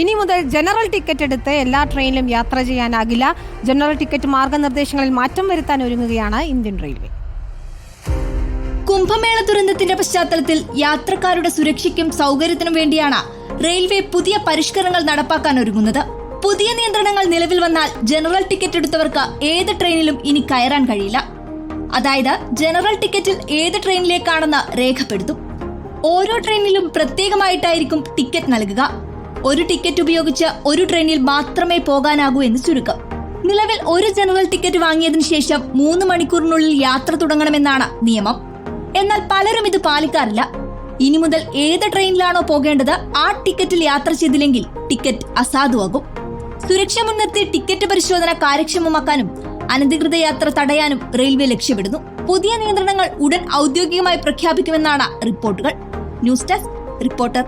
ഇനി മുതൽ general ticket എടുത്ത് എല്ലാ ട്രെയിനിലും യാത്ര ചെയ്യാനാകില്ല. ജനറൽ ടിക്കറ്റ് മാർഗനിർദ്ദേശങ്ങളിൽ മാറ്റം വരുത്താൻ ഒരുങ്ങുകയാണ് ഇന്ത്യൻ റെയിൽവേ. കുംഭമേള ദുരന്തത്തിന്റെ പശ്ചാത്തലത്തിൽ യാത്രക്കാരുടെ സുരക്ഷയ്ക്കും സൗകര്യത്തിനും വേണ്ടിയാണ് റെയിൽവേ പുതിയ പരിഷ്കരണങ്ങൾ നടപ്പാക്കാൻ ഒരുങ്ങുന്നത്. പുതിയ നിയന്ത്രണങ്ങൾ നിലവിൽ വന്നാൽ ജനറൽ ടിക്കറ്റ് എടുത്തവർക്ക് ഏത് ട്രെയിനിലും ഇനി കയറാൻ കഴിയില്ല. അതായത് ജനറൽ ടിക്കറ്റിൽ ഏത് ട്രെയിനിലേക്കാണെന്ന് രേഖപ്പെടുത്തും. ഓരോ ട്രെയിനിലും പ്രത്യേകമായിട്ടായിരിക്കും ടിക്കറ്റ് നൽകുക. ഒരു ടിക്കറ്റ് ഉപയോഗിച്ച് ഒരു ട്രെയിനിൽ മാത്രമേ പോകാനാകൂ എന്ന് ചുരുക്കം. നിലവിൽ ഒരു ജനറൽ ടിക്കറ്റ് വാങ്ങിയതിനു ശേഷം മൂന്ന് മണിക്കൂറിനുള്ളിൽ യാത്ര തുടങ്ങണമെന്നാണ് നിയമം. എന്നാൽ പലരും ഇത് പാലിക്കാറില്ല. ഇനി മുതൽ ഏത് ട്രെയിനിലാണോ പോകേണ്ടത് ആ ടിക്കറ്റിൽ യാത്ര ചെയ്തില്ലെങ്കിൽ ടിക്കറ്റ് അസാധുവാകും. സുരക്ഷ മുൻനിർത്തി ടിക്കറ്റ് പരിശോധന കാര്യക്ഷമമാക്കാനും അനധികൃത യാത്ര തടയാനും റെയിൽവേ ലക്ഷ്യമിടുന്നു. പുതിയ നിയന്ത്രണങ്ങൾ ഉടൻ ഔദ്യോഗികമായി പ്രഖ്യാപിക്കുമെന്നാണ് റിപ്പോർട്ടുകൾ. News desk reporter